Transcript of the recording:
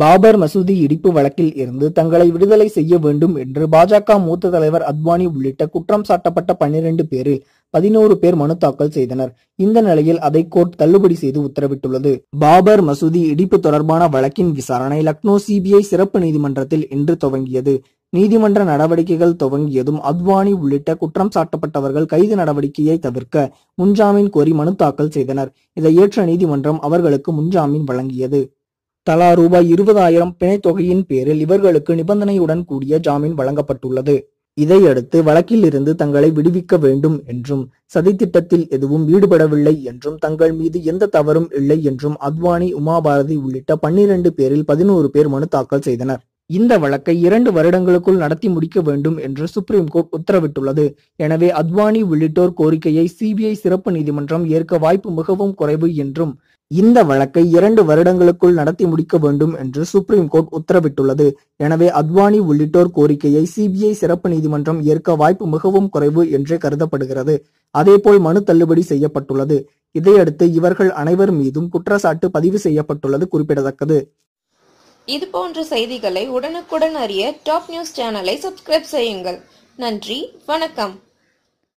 பாபர் மசூதி இடிப்பு வழக்கில் இருந்து தங்களை விடுதலை செய்ய வேண்டும் என்று பாஜக மூத்த தலைவர் அத்வானி உள்ளிட்ட குற்றம் சாட்டப்பட்ட பன்னிரண்டு பேரில் பதினோரு பேர் மனு தாக்கல் செய்தனர். இந்த நிலையில் அதை கோர்ட் தள்ளுபடி செய்து உத்தரவிட்டுள்ளது. பாபர் மசூதி இடிப்பு தொடர்பான வழக்கின் விசாரணை லக்னோ சிபிஐ சிறப்பு நீதிமன்றத்தில் இன்று துவங்கியது. நீதிமன்ற நடவடிக்கைகள் துவங்கியதும் அத்வானி உள்ளிட்ட குற்றம் சாட்டப்பட்டவர்கள் கைது நடவடிக்கையை தவிர்க்க முன்ஜாமீன் கோரி மனு தாக்கல் செய்தனர். இதை ஏற்ற நீதிமன்றம் அவர்களுக்கு முன்ஜாமீன் வழங்கியது. தலா ரூபாய் இருபதாயிரம் பிணைத் தொகையின் பேரில் இவர்களுக்கு நிபந்தனையுடன் கூடிய ஜாமீன் வழங்கப்பட்டுள்ளது. இதையடுத்து வழக்கில் இருந்து தங்களை விடுவிக்க வேண்டும் என்றும் சதித்திட்டத்தில் எதுவும் ஈடுபடவில்லை என்றும் தங்கள் மீது எந்த தவறும் இல்லை என்றும் அத்வானி உமாபாரதி உள்ளிட்ட பன்னிரண்டு பேரில் பதினோரு பேர் மனு தாக்கல் செய்தனர். இந்த வழக்கை இரண்டு வருடங்களுக்குள் நடத்தி முடிக்க வேண்டும் என்று சுப்ரீம் கோர்ட் உத்தரவிட்டுள்ளது. எனவே அத்வானி உள்ளிட்டோர் கோரிக்கையை சிபிஐ சிறப்பு நீதிமன்றம் ஏற்க வாய்ப்பு மிகவும் குறைவு என்றும் இந்த வழக்கை இரண்டு வருடங்களுக்குள் நடத்தி முடிக்க வேண்டும் என்று சுப்ரீம் கோர்ட் உத்தரவிட்டுள்ளது. எனவே அத்வானி உள்ளிட்டோர் கோரிக்கையை சிபிஐ சிறப்பு நீதிமன்றம் ஏற்க வாய்ப்பு மிகவும் குறைவு என்றே கருதப்படுகிறது. அதேபோல் மனு தள்ளுபடி செய்யப்பட்டுள்ளது. இதையடுத்து இவர்கள் அனைவர் மீதும் குற்றச்சாட்டு பதிவு செய்யப்பட்டுள்ளது குறிப்பிடத்தக்கது. இது போன்ற செய்திகளை உடனுக்குடன் அறிய டாப் நியூஸ் சேனலை சப்ஸ்கிரைப் செய்யுங்கள். நன்றி வணக்கம்.